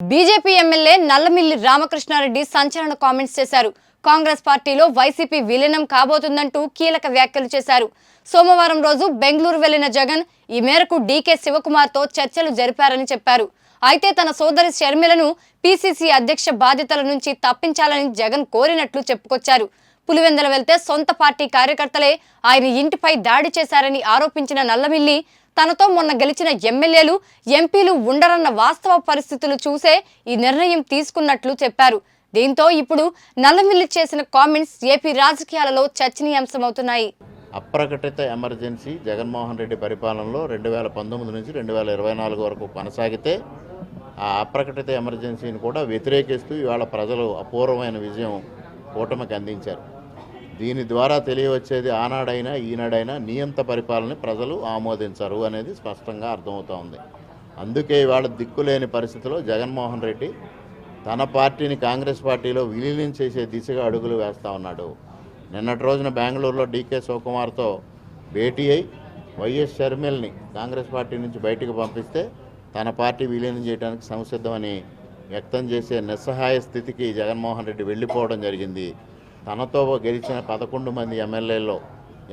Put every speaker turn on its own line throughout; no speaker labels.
BJP MLA Nallamilli Ramakrishna Reddy సంచలన comments చేశారు. కాంగ్రెస్ పార్టీలో వైసీపీ విలీనం కాబోతుందంటూ కీలక వ్యాఖ్యలు చేశారు. సోమవారం రోజు బెంగళూరు వెళ్ళిన జగన్ ఈ మేరకు డీకే శివకుమార్తో చర్చలు జరిపారని చెప్పారు. అయితే తన సోదరి షర్మిలను పీసీసీ అధ్యక్ష బాధ్యతల నుంచి తప్పించాలని జగన్ కోరినట్లు చెప్పుకొచ్చారు. పులివెందల వెళ్తే సొంత పార్టీ కార్యకర్తలే ఆయన ఇంటిపై దాడి చేశారని ఆరోపించిన నల్లమిల్లి తనతో మొన్న గెలిచిన ఎమ్మెల్యేలు ఎంపీలు ఉండరన్న వాస్తవ పరిస్థితులు చూసే ఈ నిర్ణయం తీసుకున్నట్లు చెప్పారు. దీంతో ఇప్పుడు నల్లమిల్లి చేసిన కామెంట్స్ ఏపీ రాజకీయాలలో చర్చనీయాంశమవుతున్నాయి.
అప్రకటిత ఎమర్జెన్సీ జగన్మోహన్ రెడ్డి పరిపాలనలో రెండు వేల పంతొమ్మిది నుంచి రెండు వేల ఇరవై నాలుగు వరకు కొనసాగితే ఆ అప్రకటిత ఎమర్జెన్సీని కూడా వ్యతిరేకిస్తూ ఇవాళ ప్రజలు అపూర్వమైన విజయం కూటమికి అందించారు. దీని ద్వారా తెలియవచ్చేది ఆనాడైనా ఈనాడైనా నియంత పరిపాలన ప్రజలు ఆమోదించరు అనేది స్పష్టంగా అర్థమవుతూ ఉంది. అందుకే ఇవాళ దిక్కులేని పరిస్థితిలో జగన్మోహన్ రెడ్డి తన పార్టీని కాంగ్రెస్ పార్టీలో విలీనం చేసే దిశగా అడుగులు వేస్తూ ఉన్నాడు. నిన్నటి రోజున బెంగళూరులో డీకే శివకుమార్తో భేటీ అయి వైఎస్ షర్మిల్ని కాంగ్రెస్ పార్టీ నుంచి బయటకు పంపిస్తే తన పార్టీ విలీనం చేయడానికి సంసిద్ధమని వ్యక్తం చేసే నిస్సహాయ స్థితికి జగన్మోహన్ రెడ్డి వెళ్ళిపోవడం జరిగింది. తనతో గెలిచిన పదకొండు మంది ఎమ్మెల్యేల్లో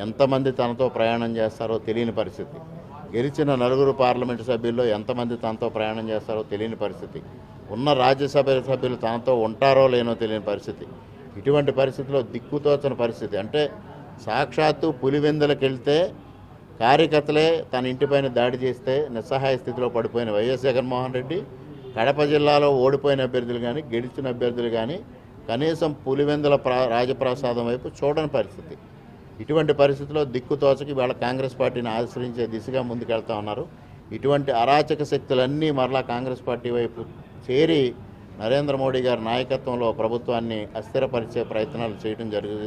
ఎంతమంది తనతో ప్రయాణం చేస్తారో తెలియని పరిస్థితి. గెలిచిన నలుగురు పార్లమెంటు సభ్యుల్లో ఎంతమంది తనతో ప్రయాణం చేస్తారో తెలియని పరిస్థితి. ఉన్న రాజ్యసభ సభ్యులు తనతో ఉంటారో లేనో తెలియని పరిస్థితి. ఇటువంటి పరిస్థితిలో దిక్కుతోచిన పరిస్థితి. అంటే సాక్షాత్తు పులివెందులకెళ్తే కార్యకర్తలే తన ఇంటిపైన దాడి చేస్తే నిస్సహాయ స్థితిలో పడిపోయిన వైఎస్ జగన్మోహన్ రెడ్డి కడప జిల్లాలో ఓడిపోయిన అభ్యర్థులు కానీ గెలిచిన అభ్యర్థులు కానీ కనీసం పులివెందుల ప్రా రాజప్రసాదం వైపు చూడని పరిస్థితి. ఇటువంటి పరిస్థితిలో దిక్కుతోచకి వాళ్ళ కాంగ్రెస్ పార్టీని ఆశ్రయించే దిశగా ముందుకెళ్తా ఉన్నారు. ఇటువంటి అరాచక శక్తులన్నీ మరలా కాంగ్రెస్ పార్టీ వైపు చేరి నరేంద్ర మోడీ గారి నాయకత్వంలో ప్రభుత్వాన్ని అస్థిరపరిచే ప్రయత్నాలు చేయడం జరుగుతుంది.